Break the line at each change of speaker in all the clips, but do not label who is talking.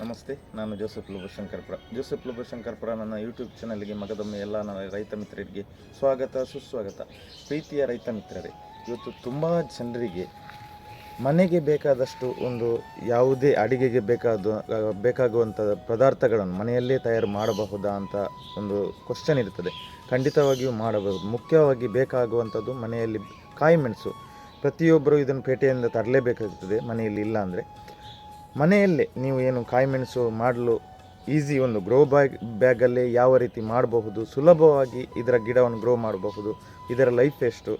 ನಮಸ್ತೆ, ನಾನು Joseph ಲೋಭಶಂಕರ್ಪುರ Joseph ಲೋಭಶಂಕರ್ಪುರ ನನ್ನ ಯೂಟ್ಯೂಬ್ ಚಾನಲ್ಗೆ ಮಗದೊಮ್ಮೆ ಎಲ್ಲ ನನ್ನ ರೈತ ಮಿತ್ರರಿಗೆ ಸ್ವಾಗತ, ಸುಸ್ವಾಗತ. ಪ್ರೀತಿಯ ರೈತ ಮಿತ್ರರೇ, ಇವತ್ತು ತುಂಬ ಜನರಿಗೆ ಮನೆಗೆ ಬೇಕಾದಷ್ಟು ಒಂದು ಯಾವುದೇ ಅಡಿಗೆಗೆ ಬೇಕಾದ ಬೇಕಾಗುವಂಥ ಪದಾರ್ಥಗಳನ್ನು ಮನೆಯಲ್ಲೇ ತಯಾರು ಮಾಡಬಹುದಾ ಅಂತ ಒಂದು ಕ್ವಶನ್ ಇರ್ತದೆ ಖಂಡಿತವಾಗಿಯೂ ಮಾಡಬಹುದು. ಮುಖ್ಯವಾಗಿ ಬೇಕಾಗುವಂಥದ್ದು ಮನೆಯಲ್ಲಿ ಕಾಯಿ ಮೆಣಸು. ಪ್ರತಿಯೊಬ್ಬರು ಇದನ್ನು ಪೇಟೆಯಿಂದ ತರಲೇಬೇಕಾಗ್ತದೆ, ಮನೆಯಲ್ಲಿ ಇಲ್ಲ ಅಂದರೆ. ಮನೆಯಲ್ಲೇ ನೀವು ಏನು ಕಾಯಿಮೆಣಸು ಮಾಡಲು ಈಸಿ ಒಂದು ಗ್ರೋ ಬ್ಯಾಗ್ ಬ್ಯಾಗಲ್ಲೇ ಯಾವ ರೀತಿ ಮಾಡಬಹುದು, ಸುಲಭವಾಗಿ ಇದರ ಗಿಡವನ್ನು ಗ್ರೋ ಮಾಡಬಹುದು, ಇದರ ಲೈಫ್ ಎಷ್ಟು,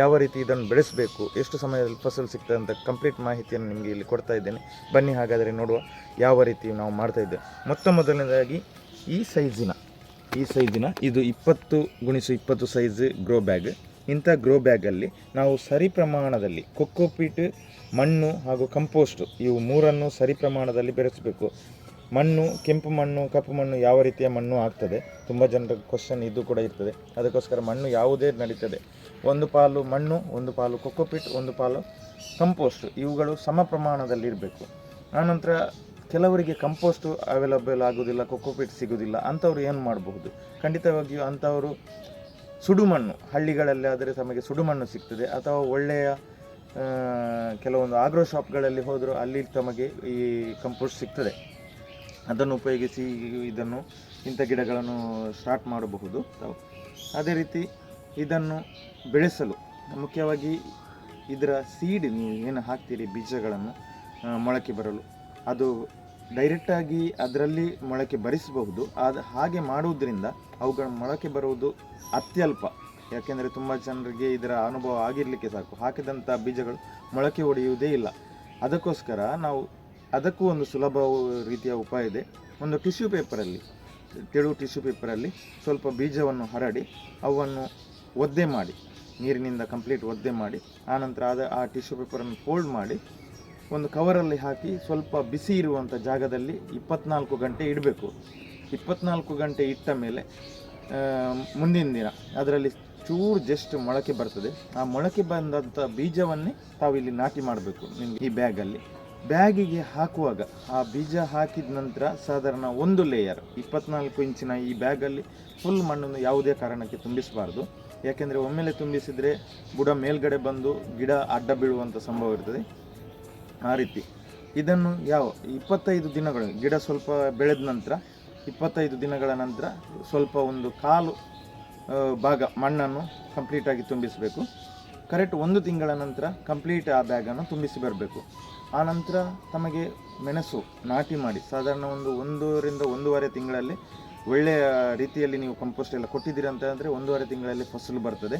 ಯಾವ ರೀತಿ ಇದನ್ನು ಬೆಳೆಸಬೇಕು, ಎಷ್ಟು ಸಮಯದಲ್ಲಿ ಫಸಲು ಸಿಗ್ತದೆ ಅಂತ ಕಂಪ್ಲೀಟ್ ಮಾಹಿತಿಯನ್ನು ನಿಮಗೆ ಇಲ್ಲಿ ಕೊಡ್ತಾ ಇದ್ದೇನೆ. ಬನ್ನಿ ಹಾಗಾದರೆ ನೋಡುವ ಯಾವ ರೀತಿ ನಾವು ಮಾಡ್ತಾ ಇದ್ದೇವೆ. ಮೊತ್ತ ಮೊದಲನೇದಾಗಿ ಈ ಸೈಜಿನ ಈ ಸೈಜಿನ ಇದು ಇಪ್ಪತ್ತು ಗುಣಿಸು ಇಪ್ಪತ್ತು ಸೈಜ್ ಗ್ರೋ ಬ್ಯಾಗ್ ಇಂಥ ಗ್ರೋ ಬ್ಯಾಗಲ್ಲಿ ನಾವು ಸರಿ ಪ್ರಮಾಣದಲ್ಲಿ ಕೊಕ್ಕೋಪೀಟ್ ಮಣ್ಣು ಹಾಗೂ ಕಂಪೋಸ್ಟು ಇವು ಮೂರನ್ನು ಸರಿ ಪ್ರಮಾಣದಲ್ಲಿ ಬೆರೆಸಬೇಕು. ಮಣ್ಣು, ಕೆಂಪು ಮಣ್ಣು, ಕಪ್ಪು ಮಣ್ಣು ಯಾವ ರೀತಿಯ ಮಣ್ಣು ಆಗ್ತದೆ? ತುಂಬ ಜನರ ಕ್ವಶನ್ ಇದು ಕೂಡ ಇರ್ತದೆ. ಅದಕ್ಕೋಸ್ಕರ ಮಣ್ಣು ಯಾವುದೇ ನಡೀತದೆ. ಒಂದು ಪಾಲು ಮಣ್ಣು, ಒಂದು ಪಾಲು ಕೊಕ್ಕೋಪೀಟ್ ಒಂದು ಪಾಲು ಕಂಪೋಸ್ಟು ಇವುಗಳು ಸಮ ಪ್ರಮಾಣದಲ್ಲಿ ಇರಬೇಕು. ಆನಂತರ ಕೆಲವರಿಗೆ ಕಂಪೋಸ್ಟು ಅವೈಲಬಲ್ ಆಗೋದಿಲ್ಲ ಕೊಕ್ಕೋಪೀಟ್ ಸಿಗೋದಿಲ್ಲ, ಅಂಥವ್ರು ಏನು ಮಾಡಬಹುದು? ಖಂಡಿತವಾಗಿಯೂ ಅಂಥವರು ಸುಡುಮಣ್ಣು ಹಳ್ಳಿಗಳಲ್ಲಿ ಆದರೆ ತಮಗೆ ಸುಡುಮಣ್ಣು ಸಿಗ್ತದೆ. ಅಥವಾ ಒಳ್ಳೆಯ ಕೆಲವೊಂದು ಆಗ್ರೋ ಶಾಪ್ಗಳಲ್ಲಿ ಹೋದರೂ ಅಲ್ಲಿ ತಮಗೆ ಈ ಕಂಪೋಸ್ಟ್ ಸಿಗ್ತದೆ. ಅದನ್ನು ಉಪಯೋಗಿಸಿ ಇದನ್ನು, ಇಂಥ ಗಿಡಗಳನ್ನು ಸ್ಟಾರ್ಟ್ ಮಾಡಬಹುದು. ಅದೇ ರೀತಿ ಇದನ್ನು ಬೆಳೆಸಲು ಮುಖ್ಯವಾಗಿ ಇದರ ಸೀಡ್ ನೀವು ಏನು ಹಾಕ್ತೀರಿ, ಬೀಜಗಳನ್ನು ಮೊಳಕೆ ಬರಲು, ಅದು ಡೈರೆಕ್ಟಾಗಿ ಅದರಲ್ಲಿ ಮೊಳಕೆ ಬರಿಸಬಹುದು. ಆದ ಹಾಗೆ ಮಾಡುವುದರಿಂದ ಅವುಗಳ ಮೊಳಕೆ ಬರುವುದು ಅತ್ಯಲ್ಪ. ಯಾಕೆಂದರೆ ತುಂಬ ಜನರಿಗೆ ಇದರ ಅನುಭವ ಆಗಿರಲಿಕ್ಕೆ ಸಾಕು. ಹಾಕಿದಂಥ ಬೀಜಗಳು ಮೊಳಕೆ ಒಡೆಯುವುದೇ ಇಲ್ಲ. ಅದಕ್ಕೋಸ್ಕರ ನಾವು ಅದಕ್ಕೂ ಒಂದು ಸುಲಭ ರೀತಿಯ ಉಪಾಯ ಇದೆ. ಒಂದು ಟಿಶ್ಯೂ ಪೇಪರಲ್ಲಿ, ತೆಳು ಟಿಶ್ಯೂ ಪೇಪರಲ್ಲಿ ಸ್ವಲ್ಪ ಬೀಜವನ್ನು ಹರಡಿ ಅವನ್ನು ಒದ್ದೆ ಮಾಡಿ, ನೀರಿನಿಂದ ಕಂಪ್ಲೀಟ್ ಒದ್ದೆ ಮಾಡಿ, ಆನಂತರ ಅದ ಆ ಟಿಶ್ಯೂ ಪೇಪರನ್ನು ಫೋಲ್ಡ್ ಮಾಡಿ ಒಂದು ಕವರಲ್ಲಿ ಹಾಕಿ ಸ್ವಲ್ಪ ಬಿಸಿ ಇರುವಂಥ ಜಾಗದಲ್ಲಿ ಇಪ್ಪತ್ನಾಲ್ಕು ಗಂಟೆ ಇಡಬೇಕು. ಇಪ್ಪತ್ನಾಲ್ಕು ಗಂಟೆ ಇಟ್ಟ ಮೇಲೆ ಮುಂದಿನ ದಿನ ಅದರಲ್ಲಿ ಚೂರು ಜಸ್ಟ್ ಮೊಳಕೆ ಬರ್ತದೆ. ಆ ಮೊಳಕೆ ಬಂದಂಥ ಬೀಜವನ್ನೇ ತಾವು ಇಲ್ಲಿ ನಾಟಿ ಮಾಡಬೇಕು ನಿಮಗೆ ಈ ಬ್ಯಾಗಲ್ಲಿ. ಬ್ಯಾಗಿಗೆ ಹಾಕುವಾಗ ಆ ಬೀಜ ಹಾಕಿದ ನಂತರ ಸಾಧಾರಣ ಒಂದು ಲೇಯರ್ ಇಪ್ಪತ್ನಾಲ್ಕು ಇಂಚಿನ ಈ ಬ್ಯಾಗಲ್ಲಿ ಫುಲ್ ಮಣ್ಣನ್ನು ಯಾವುದೇ ಕಾರಣಕ್ಕೆ ತುಂಬಿಸಬಾರ್ದು. ಯಾಕೆಂದರೆ ಒಮ್ಮೆಲೆ ತುಂಬಿಸಿದರೆ ಬುಡ ಮೇಲ್ಗಡೆ ಬಂದು ಗಿಡ ಅಡ್ಡ ಬೀಳುವಂಥ ಸಂಭವ ಇರ್ತದೆ. ಆ ರೀತಿ. ಇದನ್ನು ಯಾವ, ಇಪ್ಪತ್ತೈದು ದಿನಗಳು, ಗಿಡ ಸ್ವಲ್ಪ ಬೆಳೆದ ನಂತರ, ಇಪ್ಪತ್ತೈದು ದಿನಗಳ ನಂತರ ಸ್ವಲ್ಪ ಒಂದು ಕಾಲು ಭಾಗ ಮಣ್ಣನ್ನು ಕಂಪ್ಲೀಟಾಗಿ ತುಂಬಿಸಬೇಕು. ಕರೆಕ್ಟ್ ಒಂದು ತಿಂಗಳ ನಂತರ ಕಂಪ್ಲೀಟ್ ಆ ಬ್ಯಾಗನ್ನು ತುಂಬಿಸಿ ಬರಬೇಕು. ಆ ನಂತರ ತಮಗೆ ಮೆಣಸು ನಾಟಿ ಮಾಡಿ, ಸಾಧಾರಣ ಒಂದು ಒಂದೂವರಿಂದ ಒಂದೂವರೆ ತಿಂಗಳಲ್ಲಿ ಒಳ್ಳೆಯ ರೀತಿಯಲ್ಲಿ ನೀವು ಕಂಪೋಸ್ಟ್ ಎಲ್ಲ ಕೊಟ್ಟಿದ್ದೀರಿ ಅಂತ ಅಂದರೆ ಒಂದೂವರೆ ತಿಂಗಳಲ್ಲಿ ಫಸಲು ಬರ್ತದೆ.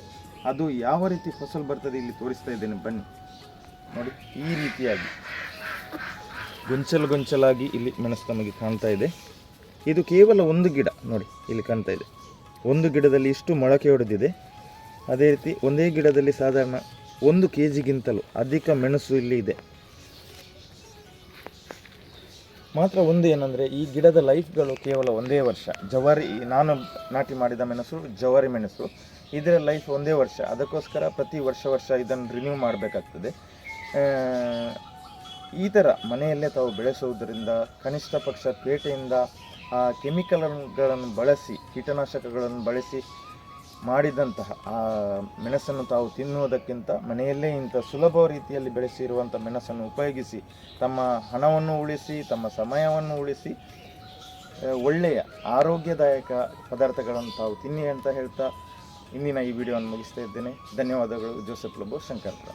ಅದು ಯಾವ ರೀತಿ ಫಸಲು ಬರ್ತದೆ ಇಲ್ಲಿ ತೋರಿಸ್ತಾ ಇದ್ದೇನೆ, ಬನ್ನಿ. ನೋಡಿ, ಈ ರೀತಿಯಾಗಿ ಗೊಂಚಲು ಗೊಂಚಲಾಗಿ ಇಲ್ಲಿ ಮೆಣಸು ನಮಗೆ ಕಾಣ್ತಾ ಇದೆ. ಇದು ಕೇವಲ ಒಂದು ಗಿಡ, ನೋಡಿ, ಇಲ್ಲಿ ಕಾಣ್ತಾ ಇದೆ. ಒಂದು ಗಿಡದಲ್ಲಿ ಇಷ್ಟು ಮೊಳಕೆ ಹೊಡೆದಿದೆ ಅದೇ ರೀತಿ ಒಂದೇ ಗಿಡದಲ್ಲಿ ಸಾಧಾರಣ ಒಂದು ಕೆ ಜಿಗಿಂತಲೂ ಅಧಿಕ ಮೆಣಸು ಇಲ್ಲಿ ಇದೆ. ಮಾತ್ರ ಒಂದು ಏನಂದರೆ, ಈ ಗಿಡದ ಲೈಫ್ಗಳು ಕೇವಲ ಒಂದೇ ವರ್ಷ. ಜವಾರಿ, ನಾನು ನಾಟಿ ಮಾಡಿದ ಮೆಣಸು, ಜವಾರಿ ಮೆಣಸು ಇದರ ಲೈಫ್ ಒಂದೇ ವರ್ಷ. ಅದಕ್ಕೋಸ್ಕರ ಪ್ರತಿ ವರ್ಷ ವರ್ಷ ಇದನ್ನು ರಿನ್ಯೂ ಮಾಡಬೇಕಾಗ್ತದೆ. ಈ ಥರ ಮನೆಯಲ್ಲೇ ತಾವು ಬೆಳೆಸುವುದರಿಂದ ಕನಿಷ್ಠ ಪಕ್ಷ ಪೇಟೆಯಿಂದ ಆ ಕೆಮಿಕಲ್ಗಳನ್ನು ಬಳಸಿ, ಕೀಟನಾಶಕಗಳನ್ನು ಬಳಸಿ ಮಾಡಿದಂತಹ ಆ ಮೆಣಸನ್ನು ತಾವು ತಿನ್ನುವುದಕ್ಕಿಂತ ಮನೆಯಲ್ಲೇ ಇಂಥ ಸುಲಭ ರೀತಿಯಲ್ಲಿ ಬೆಳೆಸಿರುವಂಥ ಮೆಣಸನ್ನು ಉಪಯೋಗಿಸಿ, ತಮ್ಮ ಹಣವನ್ನು ಉಳಿಸಿ, ತಮ್ಮ ಸಮಯವನ್ನು ಉಳಿಸಿ ಒಳ್ಳೆಯ ಆರೋಗ್ಯದಾಯಕ ಪದಾರ್ಥಗಳನ್ನು ತಾವು ತಿನ್ನಿ ಅಂತ ಹೇಳ್ತಾ ಇಂದಿನ ಈ ವಿಡಿಯೋವನ್ನು ಮುಗಿಸ್ತಾ ಇದ್ದೇನೆ. ಧನ್ಯವಾದಗಳು. ಜೋಸೆಫ್ ಲಬೋ ಶಂಕರ್ಪುರ